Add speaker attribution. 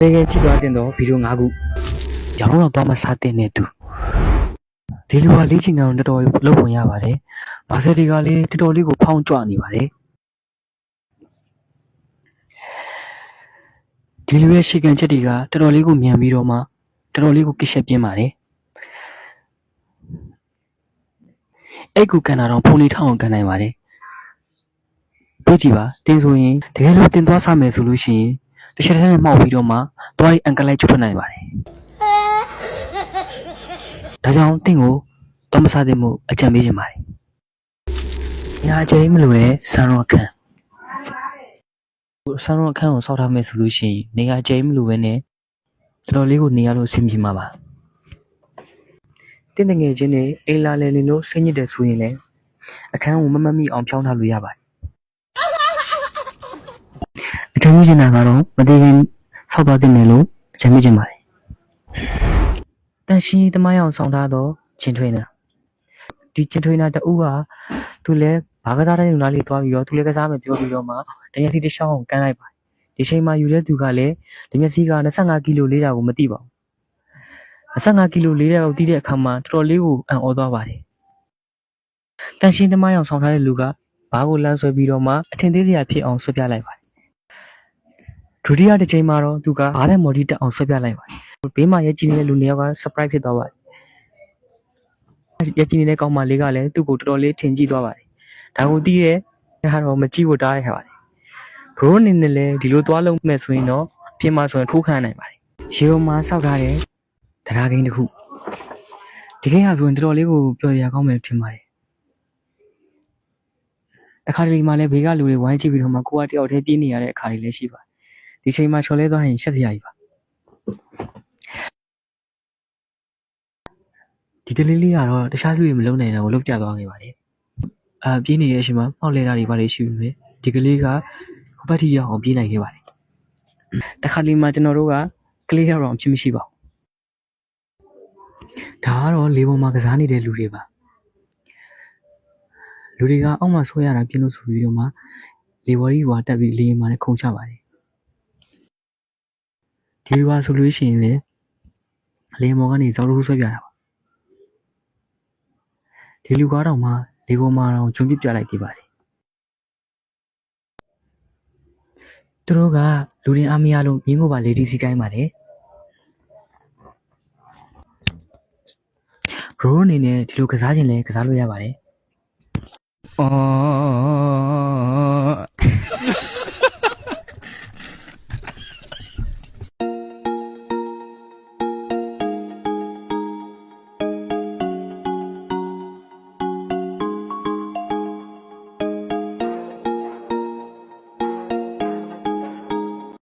Speaker 1: တကယ်ကြည့်သွားတင်တော့ဗီဒီယို၅ခုရောင်းတော့သွားမစားတင်နေသူဒီလူကလေးချင်ကန်တော်တော်လုံးဝင်ရပါတယ်ဘာစက်တွေကလည်းတော်တော်လေးကိုဖောင်းကြွနေပါတယ်ဒီလူရဲ့ရှေ့ကန်ချက်တွေကတော်တော်လေးကိုမြန်ပြီးတော့မှတော်တော်လေးကိုကိရှက်ပြင်းပါတယ်အဲ့ကူကန်တာတော့ဖုန်းလေးထောင်းအောင်ကန်နိုင်ပါတယ်တွေ့ကြည့်ပါတင်းဆိုရင်တကယ်လို့တင်သွားစားမယ်ဆိုလို့ရှိရင် တစ်ချက်တည်းနဲ့မှောက်ပြီးတော့မှသွားရင်အန်ကလိုက်ကျွတ်ထွက်နိုင်ပါတယ်ဒါကြောင့်တင်းကိုတော့မစားသင့်မှုအကြံပေးချင်ပါတယ်ညာအချိန်မလို့လဲဆန်ရောအခန်းဆန်ရောအခန်းကိုစောက်ထားမယ်ဆိုလို့ရှိရင်နေရာအချိန်မလို့ပဲနဲ့တော်တော်လေးကိုနေရလို့အဆင်ပြေမှာပါတင်းတငယ်ချင်းတွေအိမ်လာလေလင်လို့ဆင်းညစ်တယ်ဆိုရင်လည်းအခန်းကိုမမတ်မိအောင်ဖြောင်းထားလို့ရပါတယ် အကြမ်းမြင်တာကတော့မသေးခင်ဆောက်သွားတင်တယ်လို့အကြမ်းမြင်ပါတယ်။တန်ရှင်တမယောင်ဆောင်ထားတော့ချင်းထွေးနာဒီချင်းထွေးနာတူကသူလည်းဘာကစားတဲ့လူနာလေးသွားပြီးတော့သူလည်းကစားမယ်ပြောပြီးတော့မှတမျက်စိတစ်ချောင်းကိုကမ်းလိုက်ပါတယ်။ဒီချိန်မှာယူတဲ့သူကလည်းဒီမျက်စိက25ကီလိုလေးတာကိုမသိပါဘူး။25ကီလိုလေးတာကိုသိတဲ့အခါမှာတော်တော်လေးကိုအံ့ဩသွားပါတယ်။တန်ရှင်တမယောင်ဆောင်ထားတဲ့လူကဘားကိုလမ်းဆွဲပြီးတော့မှအထင်သေးစရာဖြစ်အောင်ဆွဲပြလိုက်ပါတယ် ဒုတိယတစ်ချိန်မှာတော့သူကအားတဲ့မော်ဒီတက်အောင်ဆွဲပြလိုက်ပါတယ်ဘေးမှာရက်ကြည့်နေတဲ့လူနှစ်ယောက်က surprise ဖြစ်သွားပါတယ်ရက်ကြည့်နေတဲ့ကောင်မလေးကလည်းသူ့ကိုတော်တော်လေးထင်ကြည့်သွားပါတယ်ဒါကိုသိရဲ့ဒါတော့မကြည့်ဖို့တားရခဲ့ပါတယ်ဘရိုးအနေနဲ့လည်းဒီလိုသွားလုံးမဲ့ဆိုရင်တော့ပြင်မှာဆိုရင်ထိုးခန့်နိုင်ပါတယ်ရေပေါ်မှာစောက်ထားတဲ့တရားကိန်းတစ်ခုဒီကိန်းဟာဆိုရင်တော်တော်လေးကိုပျော်ရကောင်းမယ်ထင်ပါတယ်အခါတလေမှလည်းဘေးကလူတွေဝိုင်းကြည့်ပြီးတော့မှကိုကတယောက်တည်းပြေးနေရတဲ့အခါတွေလည်းရှိပါတယ် ဒီချိန်မှာချော်လဲသွားရင်ရှက်စရာကြီးပါဒီတလေးလေးကတော့တခြားလူတွေမလုံးနိုင်တော့ကိုလုတ်ပြသွားခဲ့ပါတယ်အာပြေးနေတဲ့အချိန်မှာမှောက်လဲတာတွေပါလေရှိပြီပဲဒီကလေးကဟိုဘက်ထိရောက်အောင်ပြေးနိုင်ခဲ့ပါတယ်တခါလေးမှာကျွန်တော်တို့ကကလေးရောက်တော့အဖြစ်မရှိပါဘူးဒါကတော့လေပေါ်မှာကစားနေတဲ့လူတွေပါလူတွေကအောက်မှာဆွဲရတာပြင်းလို့ဆိုပြီးတော့မှလေဝါရီဝါတက်ပြီးလေရင်မှာလည်းခုန်ချပါတယ် ဒီလိုပါဆိုလို့ရှိရင်လေလေမော်ကနေဇောက်လို့ဆွဲပြတာပါဒီလူကားတော့မှလေပေါ်မှာတော့ဂျုံပြပြလိုက်သေးပါတယ်သူတို့ကလူရင်းအားမရလို့မြင်းကိုပါလေဒီစီကိုင်းပါတယ်ဘရိုအနေနဲ့ဒီလိုကစားခြင်းလဲကစားလို့ရပါတယ်
Speaker 2: အော်